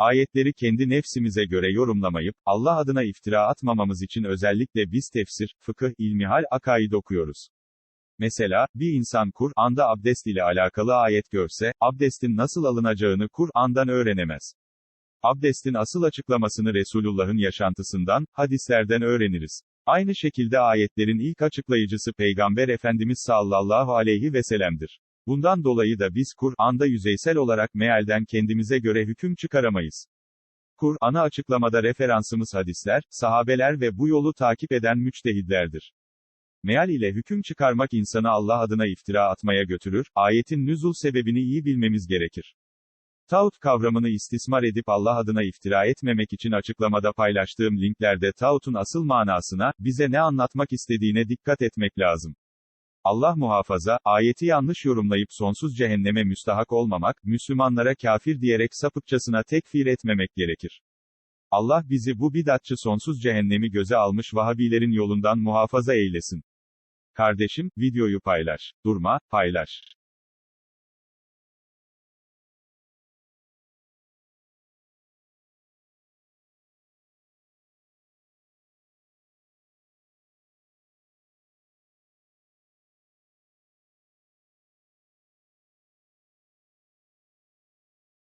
Ayetleri kendi nefsimize göre yorumlamayıp, Allah adına iftira atmamamız için özellikle biz tefsir, fıkıh, ilmihal, akaid okuyoruz. Mesela, bir insan Kur'an'da abdest ile alakalı ayet görse, abdestin nasıl alınacağını Kur'an'dan öğrenemez. Abdestin asıl açıklamasını Resulullah'ın yaşantısından, hadislerden öğreniriz. Aynı şekilde ayetlerin ilk açıklayıcısı Peygamber Efendimiz sallallahu aleyhi ve sellem'dir. Bundan dolayı da biz Kur'an'da yüzeysel olarak mealden kendimize göre hüküm çıkaramayız. Kur'an'ı açıklamada referansımız hadisler, sahabeler ve bu yolu takip eden müçtehidlerdir. Meal ile hüküm çıkarmak insanı Allah adına iftira atmaya götürür, ayetin nüzul sebebini iyi bilmemiz gerekir. Tağut kavramını istismar edip Allah adına iftira etmemek için açıklamada paylaştığım linklerde tağutun asıl manasına, bize ne anlatmak istediğine dikkat etmek lazım. Allah muhafaza, ayeti yanlış yorumlayıp sonsuz cehenneme müstahak olmamak, Müslümanlara kafir diyerek sapıkçasına tekfir etmemek gerekir. Allah bizi bu bidatçı sonsuz cehennemi göze almış Vahabilerin yolundan muhafaza eylesin. Kardeşim, videoyu paylaş. Durma, paylaş.